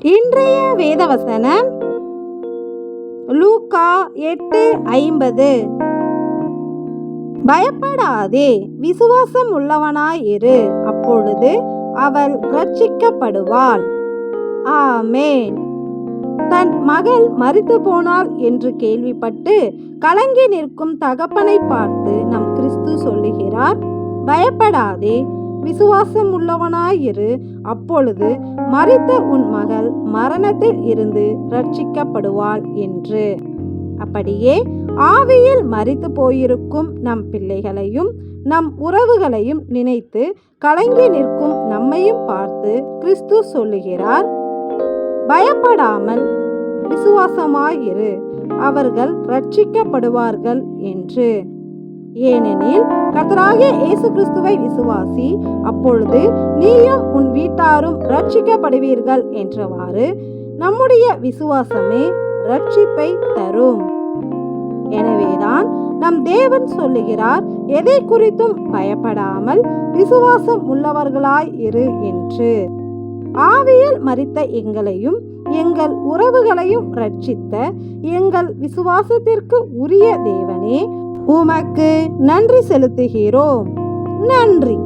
இன்றைய வேதவசனம் லூக்கா எட்டு ஐம்பது. பயப்படாதே விசுவாசம் உள்ளவனாயிரு அப்பொழுது அவள் ரட்சிக்கப்படுவாள் ஆமேன். தன் மகள் மறித்து போனாள் என்று கேள்விப்பட்டு கலங்கி நிற்கும் தகப்பனை பார்த்து நம் கிறிஸ்து சொல்லுகிறார் பயப்படாதே விசுவாசம் உள்ளவனாயிரு அப்பொழுது மறித்த உன் மகள் மரணத்தில் இருந்து ரட்சிக்கப்படுவாள் என்று. அப்படியே ஆவியில் மறித்து போயிருக்கும் நம் பிள்ளைகளையும் நம் உறவுகளையும் நினைத்து கலங்கி நிற்கும் நம்மையும் பார்த்து கிறிஸ்து சொல்லுகிறார் பயப்படாமல் விசுவாசமாயிரு அவர்கள் ரட்சிக்கப்படுவார்கள் என்று. ஏனெனில் கர்த்தராகிய இயேசு கிறிஸ்துவை விசுவாசி அப்பொழுது நீயும் உன் வீட்டாரும் ரட்சிக்கப்படுவீர்கள் என்றவாறு நம்முடைய விசுவாசமே ரட்சிப்பை தரும். எனவேதான் நம் தேவன் சொல்லுகிறார் எதை குறித்தும் பயப்படாமல் விசுவாசம் உள்ளவர்களாய் இரு என்று. ஆவியில் மறித்த எங்களையும் எங்கள் உறவுகளையும் ரட்சித்த எங்கள் விசுவாசத்திற்கு உரிய தேவனே உமக்கு நன்றி செலுத்துகிறோம். நன்றி.